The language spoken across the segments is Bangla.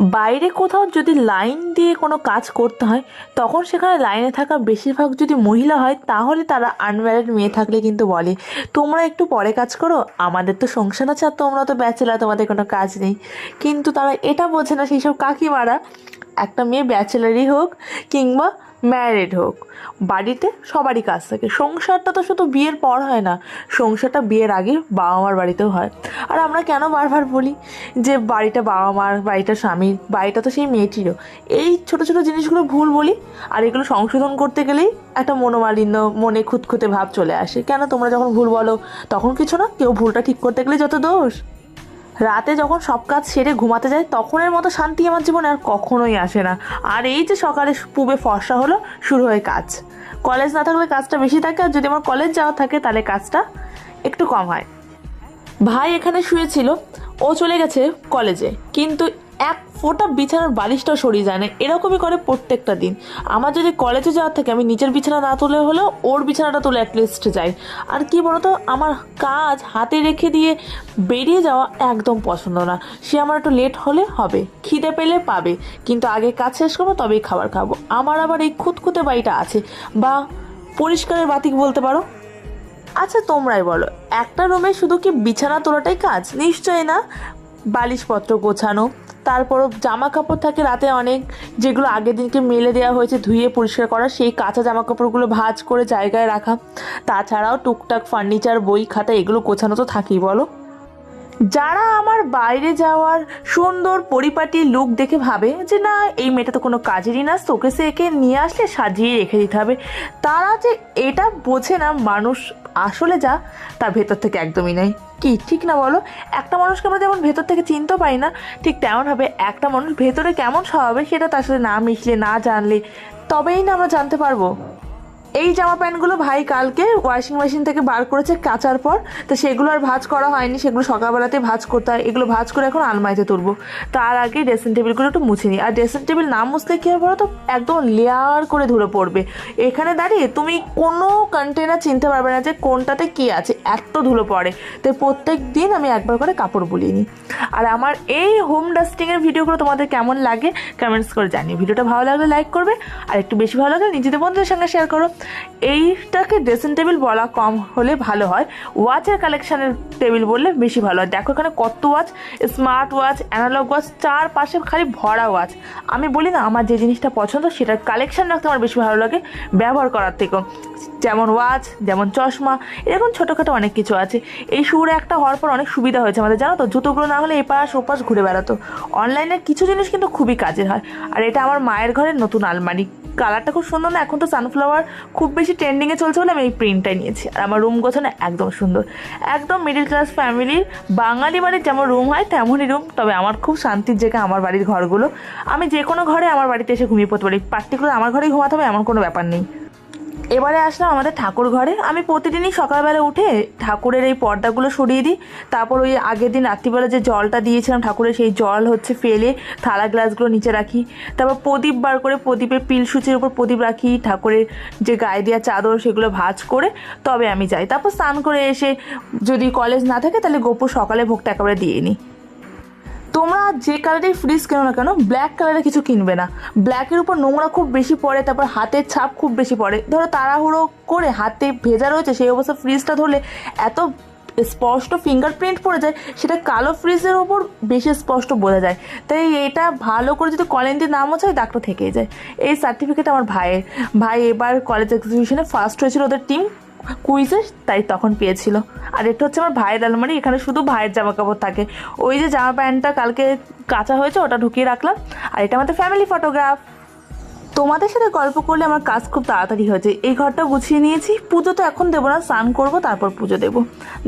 বাইরে কোথাও যদি লাইন দিয়ে কোনো কাজ করতে হয়, তখন সেখানে লাইনে থাকা বেশিরভাগ যদি মহিলা হয়, তাহলে তারা আনম্যারিড মেয়ে থাকলে কিন্তু বলে, তোমরা একটু পরে কাজ করো, আমাদের তো সংসার আছে আর তোমরা তো ব্যাচেলার, তোমাদের কোনো কাজ নেই। কিন্তু তারা এটা বোঝে না, সেই সব কাকিমারা। একটা মেয়ে ব্যাচেলারই হোক কিংবা ম্যারিড হোক, বাড়িতে সবারই কাজ থাকে। সংসারটা তো শুধু বিয়ের পর হয় না, সংসারটা বিয়ের আগে বাবা মার বাড়িতেও হয়। আর আমরা কেন বারবার বলি যে বাড়িটা বাবা মার বাড়িটা স্বামীর বাড়িটা তো সেই মেয়েটিরও। এই ছোট ছোট জিনিসগুলো ভুল বলি, আর এগুলো সংশোধন করতে গেলেই একটা মনোমালিন্য, মনে খুঁতখুঁতে ভাব চলে আসে। কেন তোমরা যখন ভুল বলো, তখন কিছু না, কেউ ভুলটা ঠিক করতে গেলে যত দোষ। রাতে যখন সব কাজ সেরে ঘুমাতে যায়, তখনের মতো শান্তি আমার জীবনে আর কখনোই আসে না। আর এই যে সকালে পুবে ফর্সা হলো, শুরু হয় কাজ। কলেজ না থাকলে কাজটা বেশি থাকে, আর যদি আমার কলেজ যাওয়া থাকে, তাহলে কাজটা একটু কম হয়। ভাই এখানে শুয়েছিল, ও চলে গেছে কলেজে, কিন্তু এক ফোঁটা বিছানার বালিশটা সরিয়ে যায় না। এরকমই করে প্রত্যেকটা দিন। আমার যদি কলেজে যাওয়ার থাকে, আমি নিজের বিছানা না তুলে হলেও ওর বিছানাটা তুলে অ্যাটলিস্ট যাই। আর কি বলতো, আমার কাজ হাতে রেখে দিয়ে বেরিয়ে যাওয়া একদম পছন্দ না। সে আমার একটু লেট হলে হবে, খিদে পেলে পাবে, কিন্তু আগে কাজ শেষ করব, তবেই খাবার খাব। আমার আবার এই খুঁতখুঁতে বাড়িটা আছে। বা পরিষ্কারের বাতিক বলতে পারো? আচ্ছা তোমরাই বলো, একটা রুমে শুধু কি বিছানা তোলাটাই কাজ? নিশ্চয়ই না। বালিশপত্র গোছানো তারপরও জামা কাপড় থাকে রাতে অনেক, যেগুলো আগের দিনকে মেলে দেওয়া হয়েছে, ধুয়ে পরিষ্কার করা, সেই কাঁচা জামা কাপড়গুলো ভাজ করে জায়গায় রাখা। তাছাড়াও টুকটাক ফার্নিচার বই, খাতা, এগুলো গোছানো তো থাকেই, বলো। যারা আমার বাইরে যাওয়ার সুন্দর পরিপাটি লুক দেখে ভাবে যে না, এই মেয়েটা তো কোনো কাজেরই না শোকেসে একে নিয়ে আসলে সাজিয়ে রেখে দিতে হবে। তারা যে এটা বোঝে না, মানুষ আসলে যা তার ভেতর থেকে একদমই নয় কি, ঠিক না বলো? একটা মানুষকে আমরা যেমন ভেতর থেকে চিনতে পারি না, ঠিক তেমন হবে একটা মানুষ ভেতরে কেমন স্বভাবে সেটা তার সাথে না মিশলে, না জানলে, তবেই না আমরা জানতে পারব। এই জামা প্যান্টগুলো ভাই কালকে ওয়াশিং মেশিন থেকে বার করেছে, কাচার পর। তো সেগুলো আর ভাঁজ করা হয়নি, সেগুলো সকালবেলাতে ভাঁজ করতে হয়। এগুলো ভাঁজ করে এখন আলমারিতে তুলবো। তার আগে ড্রেসিং টেবিলগুলো একটু মুছে নিই আর ড্রেসিং টেবিল না মুছলে কী হবে তো একদম লেয়ার করে ধুলো পড়বে। এখানে দাঁড়িয়ে তুমি কোনো কন্টেনার চিনতে পারবে না যে কোনটাতে কী আছে। এত ধুলো পড়ে। তো প্রত্যেক দিন আমি একবার করে কাপড় বুলিয়ে নিই। আর আমার এই হোম ডাস্টিংয়ের ভিডিওগুলো তোমাদের কেমন লাগে কমেন্টস করে জানিয়ে ভিডিওটা ভালো লাগলে লাইক করবে, আর একটু বেশি ভালো লাগলে নিজেদের বন্ধুদের সঙ্গে শেয়ার করো। এইটাকে ড্রেসিং টেবিল বলা কম হলে ভালো হয়। ওয়াচের কালেকশানের টেবিল বললে বেশি ভালো হয়। দেখো এখানে কত watch smart watch analog watch চার পাশে খালি ভরা ওয়াচ আমি বলি না, আমার যে জিনিসটা পছন্দ সেটার কালেকশান রাখতে আমার বেশি ভালো লাগে। ব্যবহার করার থেকেও। যেমন ওয়াচ যেমন চশমা, এরকম ছোটোখাটো অনেক কিছু আছে। এই শুয়ে একটা হওয়ার পর অনেক সুবিধা হয়েছে আমাদের, জানো তো? জুতোগুলো না হলে এপাশ ওপাশ ঘুরে বেড়াতো। অনলাইনের কিছু জিনিস কিন্তু খুবই কাজের হয়। আর এটা আমার মায়ের ঘরের নতুন আলমারি। কালারটা খুব সুন্দর না, এখন তো সানফ্লাওয়ার খুব বেশি ট্রেন্ডিংয়ে চলছে বলে আমি এই প্রিন্টটাই নিয়েছি। আর আমার রুম গোছানো একদম সুন্দর। একদম মিডিল ক্লাস ফ্যামিলির বাঙালি বাড়ির যেমন রুম হয়, তেমনই রুম তবে আমার খুব শান্তির জায়গা আমার বাড়ির ঘরগুলো। আমি যে কোনো ঘরে আমার বাড়িতে এসে ঘুমিয়ে পড়তে পারি। পার্টিকুলার আমার ঘরেই ঘুমাতে হবে, এমন কোনো ব্যাপার নেই। এবারে আসলাম আমাদের ঠাকুর ঘরে। আমি প্রতিদিনই সকালবেলা উঠে ঠাকুরের এই পর্দাগুলো সরিয়ে দিই। তারপর ওই আগের দিন রাত্রিবেলা যে জলটা দিয়েছিলাম ঠাকুরের, সেই জল হচ্ছে ফেলে থালা গ্লাসগুলো নিচে রাখি। তারপর প্রদীপ বার করে প্রদীপের পিলসুচির উপর প্রদীপ রাখি, ঠাকুরের যে গায়ে দেওয়া চাদর সেগুলো ভাজ করে তবে আমি যাই। তারপর স্নান করে এসে যদি কলেজ না থাকে তাহলে গোপুর সকালে ভোগটা একেবারে দিয়ে নিই। তোমরা যে কালারের ফ্রিজ কেনো না কেন ব্ল্যাক কালারের কিছু কিনবে না। ব্ল্যাকের উপর নোংরা খুব বেশি পড়ে, তারপর হাতের ছাপ খুব বেশি পড়ে। ধরো তাড়াহুড়ো করে হাতে ভেজা রয়েছে, সেই অবস্থা ফ্রিজটা ধরলে এত স্পষ্ট ফিঙ্গারপ্রিন্ট পড়ে যায়, সেটা কালো ফ্রিজের ওপর বেশি স্পষ্ট বোঝা যায়। তাই এটা ভালো করে যদি কলেন দিয়ে নাম হয় দাগটা থেকেই যায়। এই সার্টিফিকেট আমার ভাইয়ের। ভাই এবার কলেজ এক্সিবিশনে ফার্স্ট হয়েছিল ওদের টিম কুইজে তাই তখন পেয়েছিল। আর এটা হচ্ছে আমার ভাইয়ের আলমারি, এখানে শুধু ভাইয়ের জামা কাপড় থাকে। ওই যে জামা প্যান্টটা কালকে কাঁচা হয়েছে, ওটা ঢুকিয়ে রাখলাম। আর এটা আমাদের ফ্যামিলি ফটোগ্রাফ তোমাদের সাথে গল্প করলে আমার কাজ খুব তাড়াতাড়ি হয়েছে এই ঘরটা গুছিয়ে নিয়েছি। পুজো তো এখন দেবো না, স্নান করব, তারপর পুজো দেবো।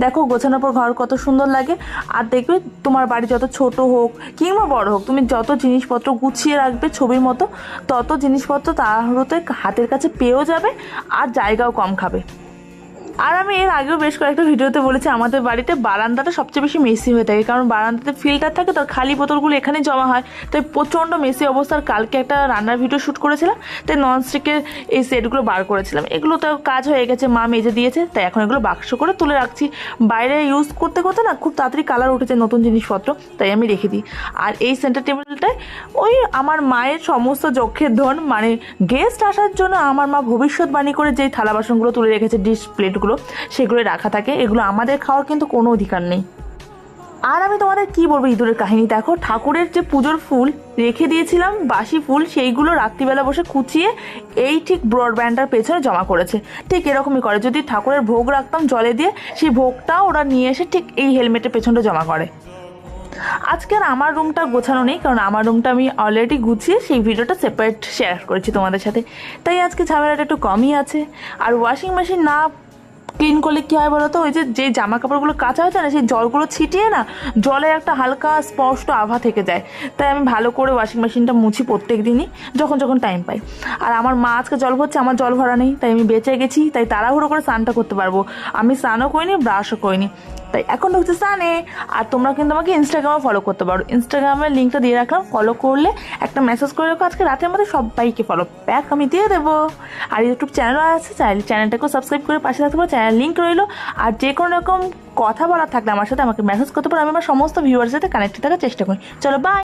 দেখো, গোছানোর পর ঘর কত সুন্দর লাগে। আর দেখবে, তোমার বাড়ি যত ছোট হোক, কিংবা বড় হোক, তুমি যত জিনিসপত্র গুছিয়ে রাখবে ছবির মতো, তত জিনিসপত্র তাড়াহুড়োতে হাতের কাছে পেয়েও যাবে, আর জায়গাও কম খাবে। আর আমি এর আগেও বেশ কয়েকটা ভিডিওতে বলেছি, আমাদের বাড়িতে বারান্দাটা সবচেয়ে বেশি মেসি হয়ে থাকে, কারণ বারান্দাতে ফিল্টার থাকে, তো খালি বোতলগুলো এখানে জমা হয়। তাই প্রচণ্ড মেসি অবস্থার, কালকে একটা রান্নার ভিডিও শ্যুট করেছিলাম, তাই ননস্টিকের এই সেটগুলো বার করেছিলাম। এগুলো তো কাজ হয়ে গেছে, মা মেজে দিয়েছে, তাই এখন এগুলো বাক্স করে তুলে রাখছি। বাইরে ইউজ করতে করতে না খুব তাড়াতাড়ি কালার উঠেছে নতুন জিনিসপত্র, তাই আমি রেখে দিই। আর এই সেন্টার টেবিলটায় ওই আমার মায়ের সমস্ত যক্ষের ধন মানে গেস্ট আসার জন্য আমার মা ভবিষ্যৎবাণী করে যেই থালা বাসনগুলো তুলে রেখেছে ডিশ প্লেটগুলো সেগুলো রাখা থাকে। এগুলো আমাদের খাওয়ার কিন্তু কোনো অধিকার নেই। আর আমি তোমাদের কি বলব, ইঁদুরের কাহিনী? দেখো, ঠাকুরের যে পুজোর ফুল রেখে দিয়েছিলাম, বাসি ফুল, সেইগুলো রাত্রিবেলা বসে কুচিয়ে এই ঠিক ব্রডব্যান্ডটার পেছনে জমা করেছে। ঠিক এরকমই করে। যদি ঠাকুরের ভোগ রাখতাম জলে দিয়ে, সেই ভোগটাও ওরা নিয়ে এসে ঠিক এই হেলমেটের পেছনটা জমা করে। আজকে আর আমার রুমটা গোছানো নেই, কারণ আমার রুমটা আমি অলরেডি গুছিয়ে সেই ভিডিওটা সেপারেট শেয়ার করেছি তোমাদের সাথে। তাই আজকে ঝামেলাটা একটু কমই আছে। আর ওয়াশিং মেশিন না ক্লিন করলে কী হয় বলো তো ওই যে যে জামা কাপড়গুলো কাঁচা হয়েছে না, সেই জলগুলো ছিটিয়ে না, জলে একটা হালকা স্পষ্ট আভা থেকে যায়। তাই আমি ভালো করে ওয়াশিং মেশিনটা মুছি প্রত্যেক দিনই, যখন যখন টাইম পাই। আর আমার মা আজকে জল ভরছে, আমার জল ভরা নেই, তাই আমি বেঁচে গেছি, তাই তাড়াহুড়ো করে স্নানটা করতে পারব। আমি স্নানও করিনি ব্রাশও করিনি। তাই এখন হচ্ছে সানে। আর তোমরা কিন্তু আমাকে ইনস্টাগ্রামে ফলো করতে পারো। ইনস্টাগ্রামের লিঙ্কটা দিয়ে রাখলাম। ফলো করলে একটা মেসেজ করে রাখো। আজকে রাতের মধ্যে সবাইকে ফলো ব্যাক আমি দিয়ে দেবো। আর ইউটিউব চ্যানেলও আছে। চ্যানেলটাকেও সাবস্ক্রাইব করে পাশে থাকতে পারো। চ্যানেল লিঙ্ক রইল। আর যে কোনো রকম কথা বলার থাকলে আমার সাথে আমাকে মেসেজ করতে পারো। আমি আমার সমস্ত ভিউয়ার্সের সাথে কানেক্টেড থাকার চেষ্টা করি। চলো বাই